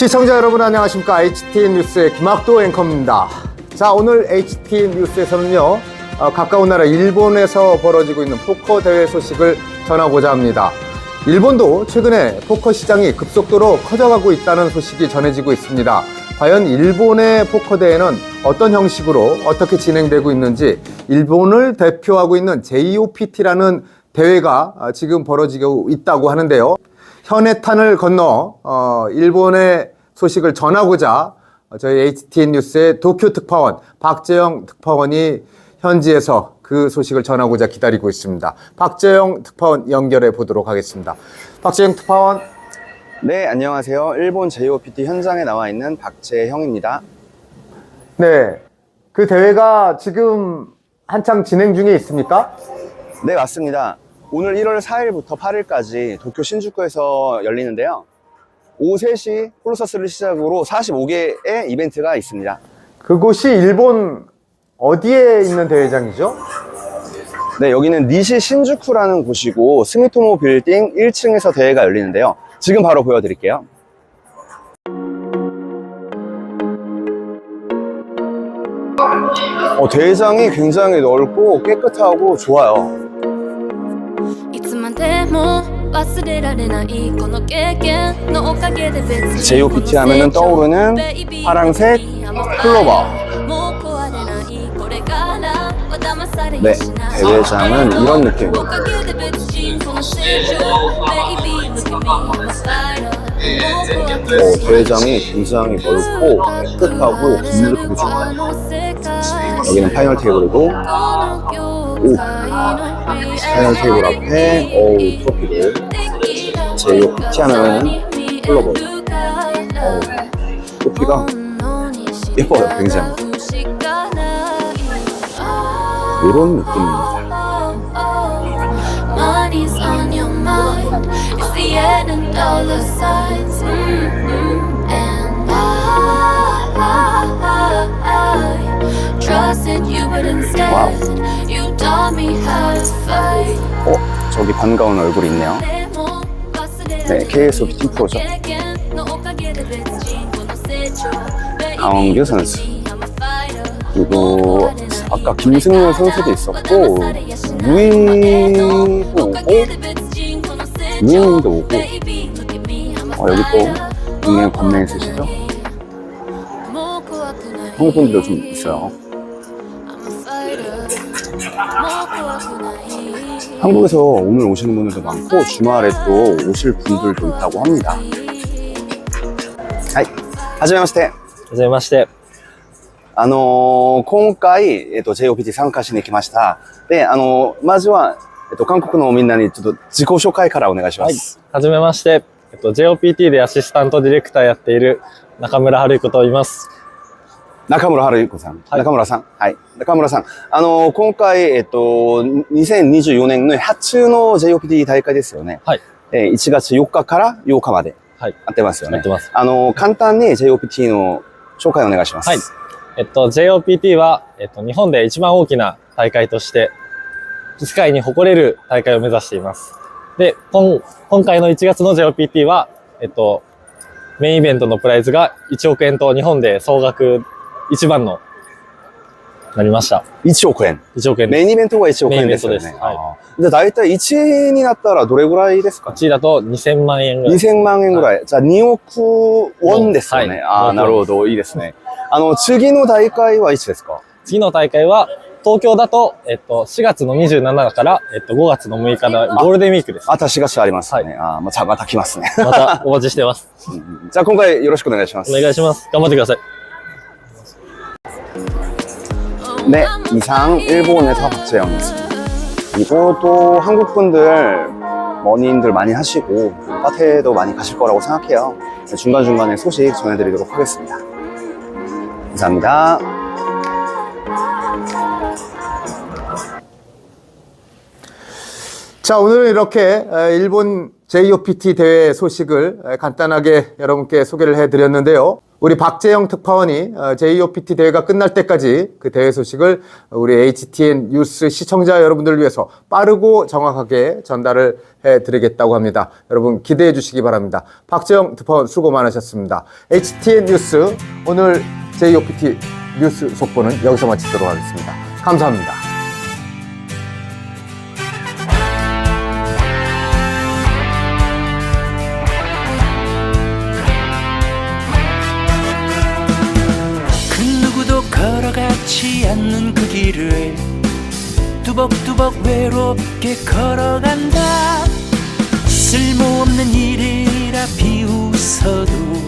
시청자 여러분 안녕하십니까 HTN 뉴스의 김학도 앵커입니다. 자 오늘 HTN 뉴스에서는요 어, 가까운 나라 일본에서 벌어지고 있는 포커 대회 소식을 전하고자 합니다. 일본도 최근에 포커 시장이 급속도로 커져가고 있다는 소식이 전해지고 있습니다. 과연 일본의 포커 대회는 어떤 형식으로 어떻게 진행되고 있는지 일본을 대표하고 있는 JOPT라는 대회가 아, 지금 벌어지고 있다고 하는데요. 현해탄을 건너 어, 일본의 소식을 전하고자 어, 저희 HTN 뉴스의 도쿄 특파원 박재영 특파원이 현지에서 그 소식을 전하고자 기다리고 있습니다. 박재영 특파원 연결해 보도록 하겠습니다. 박재영 특파원. 네, 안녕하세요. 일본 JOPT 현장에 나와 있는 박재형입니다. 네. 그 대회가 지금 한창 진행 중에 있습니까? 네, 맞습니다. 오늘 1월 4일부터 8일까지 도쿄 신주쿠에서 열리는데요. 오후 3시 홀로서스를 시작으로 45개의 이벤트가 있습니다. 그곳이 일본 어디에 있는 대회장이죠? 네, 여기는 니시 신주쿠라는 곳이고 스미토모 빌딩 1층에서 대회가 열리는데요. 지금 바로 보여드릴게요. 어, 대회장이 굉장히 넓고 깨끗하고 좋아요. いつまでも忘れられないこの経験のおかげで別に JOPT 하면은 떠오르는 파랑색 클로버. 네, 대회장은 이런 느낌입니다. 어, 대회장이 굉장히 넓고 깨끗하고 분위기도 좋아요. 여기는 파이널 테이블이고 오, 파이널 테이블 앞에 어우 트로피를 JOPT 하면은 클로버. 어우, 트로피가 예뻐요 굉장히. 이런 느낌입니다. On 어, 저기 반가운 얼굴이 있네요. 네, KSOP 팀 프로죠. 강원규 선수. 그리고 아까 김승현 선수도 있었고 무인도 오고. 무인도 오고. 어, 여기 또 닉네임 건네 있으시죠? 한국 분들도 좀 있어요. 한국에서 오늘 오시는 분들도 많고 주말에 또 오실 분들도 있다고 합니다. 하이, 하지메마시테. はじめまして。あのー今回、えっと、JOPT 参加しに来ました。で、あのーまずは、えっと、韓国のみんなにちょっと自己紹介からお願いします。はじめまして。えっと、JOPT でアシスタントディレクターやっている中村春彦と言います。 中村春彦さん。はい中村さん。はい。中村さん。あのー今回、えっと、2024年の初の JOPT 大会ですよね。はい。えー1月4日から8日まではい。やってますよねやって。ます。あのー簡単に JOPT の紹介お願いします。はいえっと、JOPT は、えっと、日本で一番大きな大会として、世界に誇れる大会を目指しています。で、今今回の1月の JOPT は、えっと、メインイベントのプライズが1億円と日本で総額一番の、なりました。1億円。1億円。メインイベントが1億円ですよね。メインイベントですはいじゃあ大体1位になったらどれぐらいですか1位だと2000万円ぐらい。2000万円ぐらい。じゃあ2億ウォンですよね。はいああ、なるほど。いいですね。あの、次の大会はいつですか？次の大会は、東京だと、えっと、4月の27から、えっと、5月の6日のゴールデンウィークです。あたしがしありますね。あーまた、また来ますね。またお待ちしてます。じゃあ今回よろしくお願いします。お願いします。頑張ってください。 네, 이상 일본에서 박재영이었습니다. 그리고 또 한국 분들, 머니인들 많이 하시고, 파테도 많이 가실 거라고 생각해요. 중간중간에 소식 전해드리도록 하겠습니다. 감사합니다. 자, 오늘 이렇게 에, 일본 JOPT 대회 소식을 에, 간단하게 여러분께 소개를 해드렸는데요. 우리 박재영 특파원이 어, JOPT 대회가 끝날 때까지 그 대회 소식을 우리 HTN 뉴스 시청자 여러분들을 위해서 빠르고 정확하게 전달을 해 드리겠다고 합니다. 여러분 기대해 주시기 바랍니다. 박재영 특파원 수고 많으셨습니다. HTN 뉴스 오늘 JOPT 뉴스 속보는 여기서 마치도록 하겠습니다. 감사합니다. 않는 그 길을 뚜벅뚜벅 외롭게 걸어간다. 쓸모없는 일이라 비웃어도